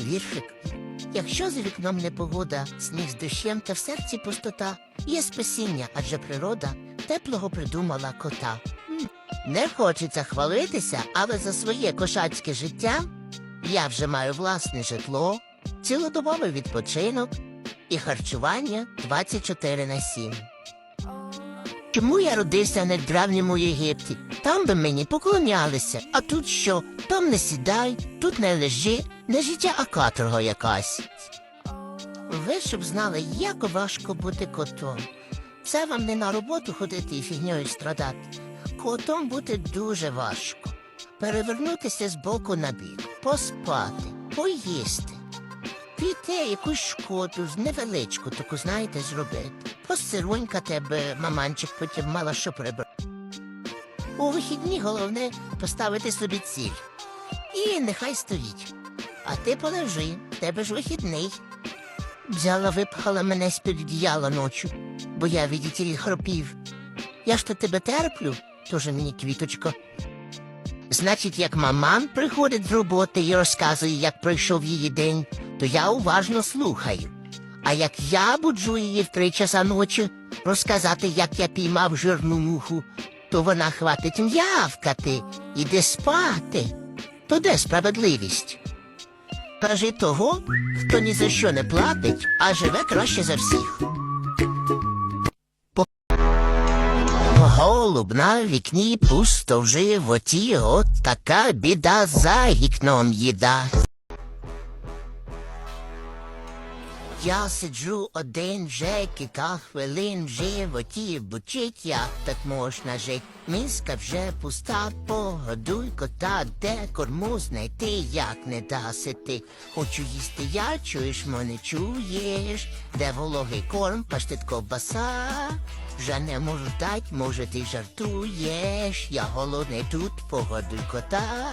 Віршик. Якщо за вікном непогода, сніг з дощем та в серці пустота, є спасіння, адже природа теплого придумала кота. Не хочеться хвалитися, але за своє кошацьке життя я вже маю власне житло, цілодобовий відпочинок і харчування 24 на 7. Чому я родився в древньому Єгипті? Там би мені поклонялися, а тут що? Там не сідай, тут не лежи, не життя, а каторга якась. Ви щоб знали, як важко бути котом. Це вам не на роботу ходити і фігньою страдати. Котом бути дуже важко. Перевернутися з боку на бік, поспати, поїсти. Піти якусь шкоду, невеличку, таку, знаєте, зробити. Посиронька тебе, маманчик, потім мала що прибрати. У вихідні головне поставити собі ціль. І нехай стоїть. А ти полежи, тебе ж вихідний. Взяла, випхала мене з-під одіяла ночі, бо я від тілі хропів. Я ж то тебе терплю, тоже мені квіточко. Значить, як маман приходить з роботи і розказує, як пройшов її день, то я уважно слухаю. А як я буджу її в три часа ночі розказати, як я піймав жирну муху, то вона хватить м'явкати, іде спати. То де справедливість? Кажи того, хто ні за що не платить, а живе краще за всіх. Голуб на вікні пусто в животі, от така біда за вікном їда. Я сиджу один вже кілька хвилин в животі, бучить, як так можна жить. Миска вже пуста, погодуй кота, де корму знайти, як не дасити. Хочу їсти я, чуєш, мене чуєш, де вологий корм, паштет ковбаса. Вже не можу дать, може ти жартуєш, я голодний тут, погодуй кота.